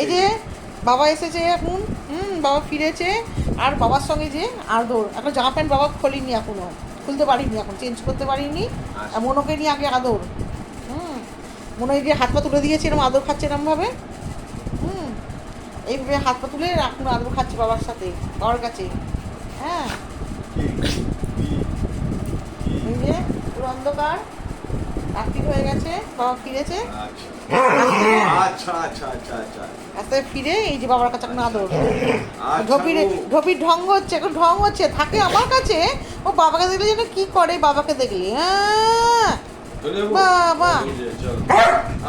এই যে বাবা এসেছে এখন হুম বাবা ফিরেছে আর বাবার সঙ্গে যে আদর এখন জামা প্যান্ট বাবা খোলেনি এখনও খুলতে পারিনি এখন চেঞ্জ করতে পারিনি আর মনোকে নিয়ে আগে আদর। হুম মনে হয় যে হাত পা তুলে দিয়েছে এরকম আদর খাচ্ছে এরমভাবে। হুম এইভাবে হাত পা তুলে এখন আদর খাচ্ছে বাবার সাথে বাবার কাছে। হ্যাঁ। পুরো অন্ধকার। রাত্রি হয়ে গেছে বাবা ফিরেছে। আচ্ছা আচ্ছা আচ্ছা আচ্ছা। রাস্তায় ফিরে এই যে বাবার কাছে এখন আদর। আচ্ছা ঢপির ঢপির ঢং হচ্ছে এখন ঢং হচ্ছে থাকে আমার কাছে। ও বাবাকে দেখলে যেন কি করে বাবাকে দেখলে হ্যাঁ। বাবা।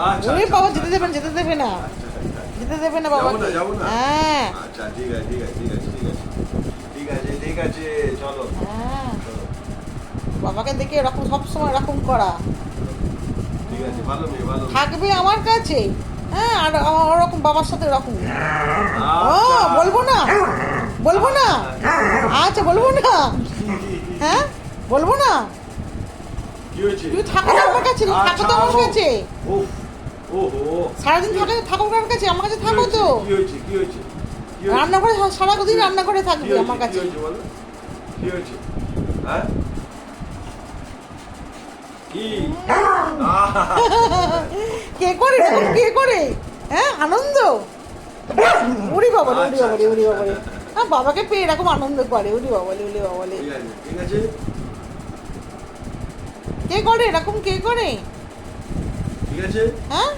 আচ্ছা ওরে আচ্ছা, বাবা যেতে যেতে দেবে না। যেতে দেবে না যাব বাবাকে না, যাব হ্যাঁ। আচ্ছা ঠিক আছে ঠিক আছে ঠিক আছে ঠিক হ্যাঁ চলো। বাবাকে দেখে এরকম সবসময় এরকম করা ঠিক আছে ভালো মেয়ে ভালো মেয়ে। থাকবে আমার কাছে। হ্যাঁ আর ওরকম বাবার সাথে এরকম। ও আচ্ছা। বলব না? বলব না? আচ্ছা বলব না? হ্যাঁ বলব না? তুমি থাকো না আমার কাছে থাকো তো আমার আচ্ছা, কাছে। সারাদিন থাকো থাকো আমার কাছে আমার কাছে থাকো তো? রান্না করে সারা দিন রান্না করে থাকবে আমার কাছে। কি হয়েছে? হ্যাঁ? কি? করে কে করে? হ্যাঁ আনন্দ? উড়ি বাবা উড়ি বাবা উড়ি বাবা আচ্ছা। হ্যাঁ বাবাকে পেয়ে এরকম আনন্দ করে উড়ি বাবা উড়ি বাবা কে করে? এরকম কে করে? ঠিক আছে। হ্যাঁ?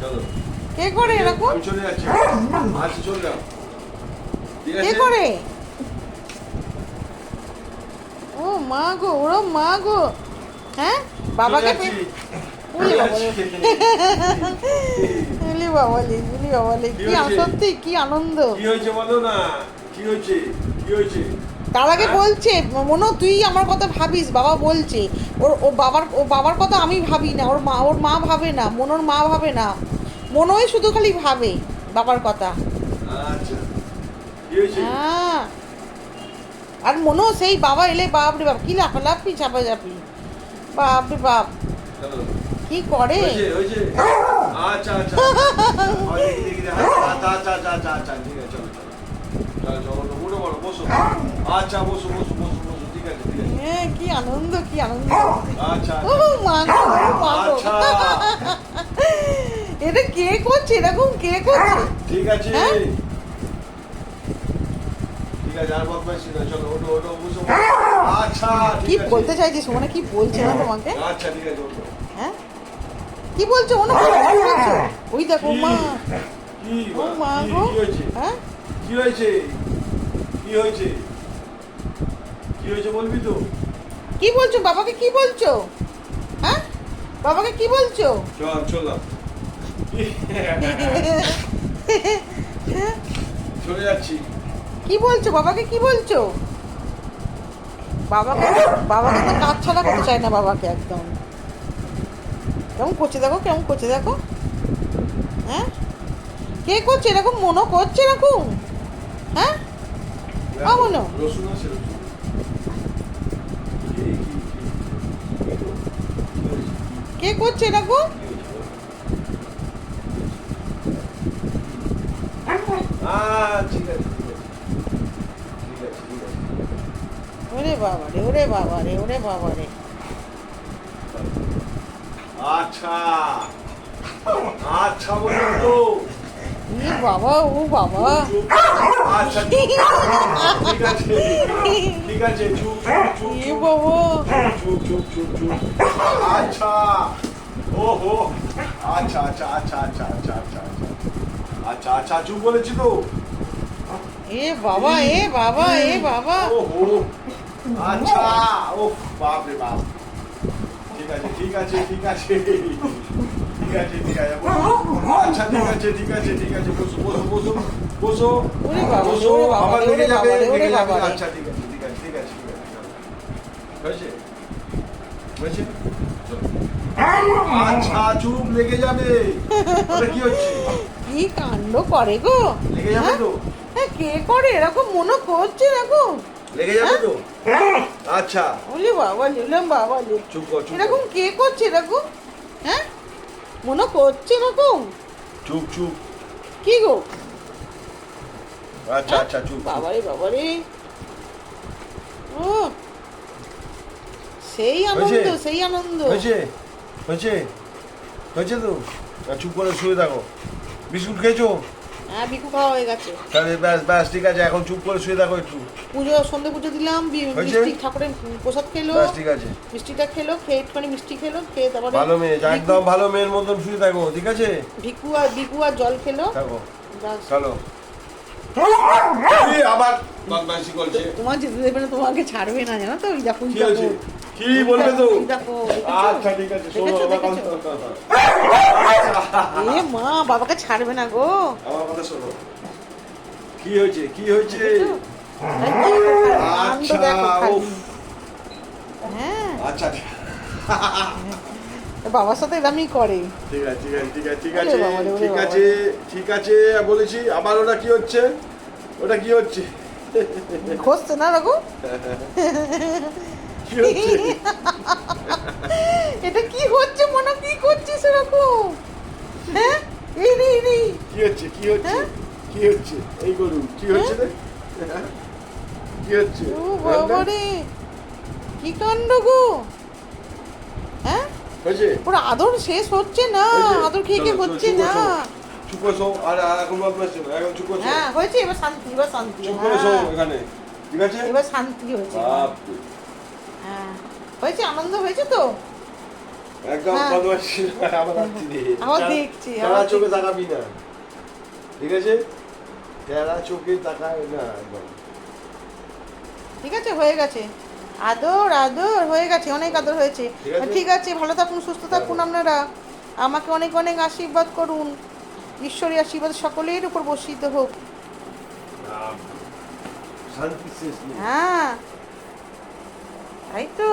চলো। কে করে এরকম? চলে যাচ্ছি। চলে যাও। কে করে? ও মা গো ওরা মা গো। হ্যাঁ? বাবাকে কি আনন্দ। কি হয়েছে বলো না? কি হয়েছে? কি হয়েছে? তার আগে হ্যাঁ? বলছে মনো তুই আমার কথা ভাবিস বাবা বলছে। ওর ও বাবার ও বাবার কথা আমি ভাবি না ওর মা ওর মা ভাবে না মনোর মা ভাবে না। মনোই শুধু খালি ভাবে বাবার কথা। আচ্ছা। হ্যাঁ। আর মনো সেই বাবা এলে বাপ রে বাপ কি লাফালাফি চাপাচাপি বাপ রে বাপ। কি করে? আচ্ছা আচ্ছা। আচ্ছা। আচ্ছা আচ্ছা আচ্ছা আচ্ছা আচ্ছা ঠিক আছে চলো চলো। চলো চলো ওঠো, উঠে পড়ো বসো। আচ্ছা বসো বসো বসো বসো ঠিক আছে ঠিক আছে। হ্যাঁ কি আনন্দ কি আনন্দ। আচ্ছা ও মা গো। আচ্ছা। এটা কে করছে? এরকম কে করছে? ঠিক আছে হ্যাঁ? ঠিক আছে আর বদমাইশি না চলো ওঠো ওঠো বসো আচ্ছা কি বলতে চাইছিস? কি বলছে না তোমাকে? হ্যাঁ? কি বলছো? ওনা ওই দেখো মা। কি ও মা গো। হয়েছে হ্যাঁ? কি হয়েছে কি হয়েছে কি হয়েছে বলবি তো কি বলছো? বাবাকে কি বলছো? হ্যাঁ? বাবাকে কি বলছো? চল চল। চলে যাচ্ছি। কি বলছো বাবাকে কি বলছো বাবাকে বাবাকে তো কাজ ছাড়া করতে চায় না বাবাকে একদম কেমন করছে দেখো কেমন করছে দেখো হ্যাঁ কে করছে এরকম মনো করছে এরকম হ্যাঁ হয়েছে? কে করছে এরকম কি হয়েছে বলো? আহ, ঠিক আছে ঠিক আছে ঠিক আছে ঠিক আছে ওরে বাবা রে ওরে বাবা রে ওরে বাবা রে আচ্ছা। আচ্ছা বলুন তো ই বাবা ও বাবা। আচ্ছা ঠিক আছে। ঠিক আছে চুপ চুপ ই বাবা। চুপ চুপ চুপ চুপ। আচ্ছা। আচ্ছা আচ্ছা আচ্ছা আচ্ছা আচ্ছা আচ্ছা আচ্ছা। আচ্ছা আচ্ছা চুপ বলেছি তো। এ বাবা এ বাবা এ বাবা। ওহো আচ্ছা ও বাপ রে বাপ ঠিক আছে ঠিক আছে ঠিক আছে ঠিক আছে ঠিক আছে আচ্ছা ঠিক আছে ঠিক আছে ঠিক আছে বসো বসো বসো বসো ওরে বাবা রে, বসো ওরে বাবা আবার লেগে যাবে বাবা রে, ওরে লেগে যাবে আচ্ছা ঠিক আছে ঠিক আছে ঠিক আছে ঠিক আছে হয়েছে হয়েছে আচ্ছা চুপ লেগে যাবে কি হচ্ছে কি কাণ্ড করে গো লেগে যাবে তো হ্যাঁ কে করে এরকম মনে করছে এরকম লেগে যাবে তো? আচ্ছা। বলি বাবা লিলাম বাবা চুপ কর চুপ এরকম কে করছে এরকম? হ্যাঁ? মনে করছে এরকম? চুপ চুপ। কি গো? আচ্ছা আচ্ছা চুপ বাবারে বাবারে। ও। সেই আনন্দ? সেই আনন্দ। হয়েছে? হয়েছে? হয়েছে তো? চুপ করে শুয়ে থাকো। বিস্কুট খেয়েছো? হ্যাঁ বিকু খাওয়া হয়ে গেছে। তাহলে ব্যাস ব্যাস ঠিক আছে এখন চুপ করে শুয়ে থাকো একটু। পুজো সন্ধে পুজো দিলাম মিষ্টি ঠাকুরের প্রসাদ খেলো ব্যাস ঠিক আছে। মিষ্টিটা খেলো খেয়ে একটুখানি মিষ্টি খেলো খেয়ে তারপরে ভালো মেয়ে একদম ভালো মেয়ের মতন শুয়ে থাকো ঠিক আছে? ভিকু আর বিকু আর জল খেলো। থাকো। ব্যাস। চলো। আবার তোমার যেতে দেবে না তোমাকে ছাড়বে না জানো তো? ওই দেখো ওই কি বলবে তো? আচ্ছা ঠিক আছে এ মা বাবাকে ছাড়বে না গো। আমার কথা শোনো। কি হয়েছে? কি হয়েছে? আচ্ছা হ্যাঁ। আচ্ছা বাবার সাথে এরমই করে। ঠিক আছে ঠিক আছে ঠিক আছে ঠিক আছে ঠিক আছে ঠিক আছে বলেছি। আবার ওটা কি হচ্ছে? ওটা কি হচ্ছে? ঘষছে না রঘু? এটা কি হচ্ছে মনে? কি করছিস এরকম? হ্যাঁ? এই রে এই কি হচ্ছে কি হচ্ছে? হ্যাঁ? কি হচ্ছে? এই গরু কি হচ্ছে রে? কি হচ্ছে? ও বাবা রে কি কাণ্ড গো? হ্যাঁ? হয়েছে? পুরো আদর শেষ হচ্ছে না আদর খেয়ে খেয়ে হচ্ছে না? চুপ করে শো আর এখন বদমাস ছিল এখন চুপ করে হ্যাঁ হয়েছে এবার শান্তি এবার শান্তি চুপ করে শো হ্যাঁ। এখানে। ঠিক আছে? এবার শান্তি হয়েছে বাপ হ্যাঁ। হয়েছে? আনন্দ হয়েছে তো? একদম হ্যাঁ। বদমাস ছিল আবার আসছি রে দেখছি, তেরা চোখে তাকাবি না। ঠিক আছে? তেরা চোখে তাকায় না একদম। ঠিক আছে হয়ে গেছে। আদর আদর হয়ে গেছে অনেক আদর হয়েছে। ঠিক আছে? ভালো থাকুন সুস্থ থাকুন আপনারা। আমাকে অনেক অনেক আশীর্বাদ করুন। ঈশ্বরী আশীর্বাদ সকলের উপর বর্ষিত হোক। হ্যাঁ। তাই তো?